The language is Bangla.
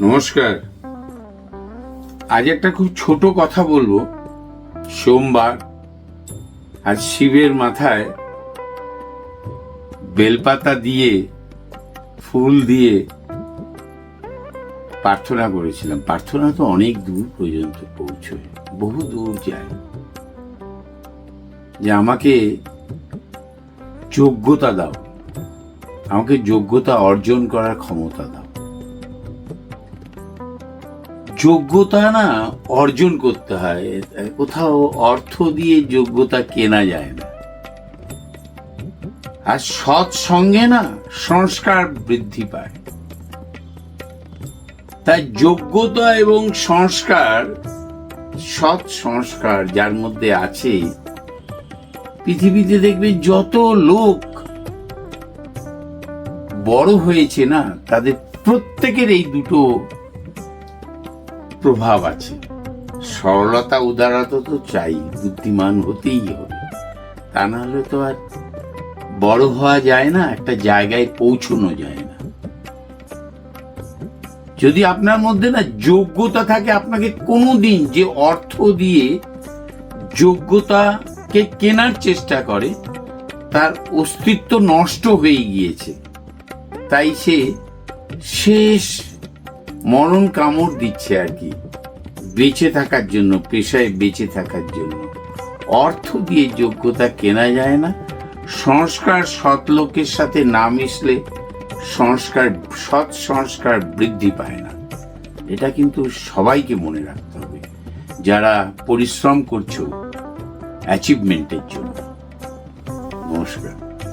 নমস্কার। আজ একটা খুব ছোট কথা বলব। সোমবার, আজ শিবের মাথায় বেলপাতা দিয়ে, ফুল দিয়ে প্রার্থনা করেছিলাম। প্রার্থনা তো অনেক দূর পর্যন্ত পৌঁছয়, বহু দূর যায়। যে আমাকে যোগ্যতা দাও, আমাকে যোগ্যতা অর্জন করার ক্ষমতা দাও। যোগ্যতা না অর্জন করতে হয়। কোথাও অর্থ দিয়ে যোগ্যতা কেনা যায় না। আর সৎ সঙ্গে না সংস্কার বৃদ্ধি পায়। তাই যোগ্যতা এবং সংস্কার, সৎ সংস্কার যার মধ্যে আছে, পৃথিবীতে দেখবে যত লোক বড় হয়েছে না, তাদের প্রত্যেকের এই দুটো প্রভাব আছে। সরলতা, উদারতা তো চাই, বুদ্ধিমান হতেই হবে। তা না হলে তো আর বড় হওয়া যায় না, একটা জায়গায় পৌঁছানো যায় না। যদি আপনার মধ্যে না যোগ্যতা থাকে, আপনাকে কোনোদিন যে অর্থ দিয়ে যোগ্যতাকে কেনার চেষ্টা করে, তার অস্তিত্ব নষ্ট হয়ে গিয়েছে। তাই সে শেষ মরণ কামড় দিচ্ছে আর কি। বেঁচে থাকার জন্য, পেশায় বেঁচে থাকার জন্য। অর্থ দিয়ে যোগ্যতা কেনা যায় না। সংস্কার সৎ লোকের সাথে না মিশলে সংস্কার, সৎ সংস্কার বৃদ্ধি পায় না। এটা কিন্তু সবাইকে মনে রাখতে হবে। যারা পরিশ্রম করছ অ্যাচিভমেন্টের জন্য। নমস্কার।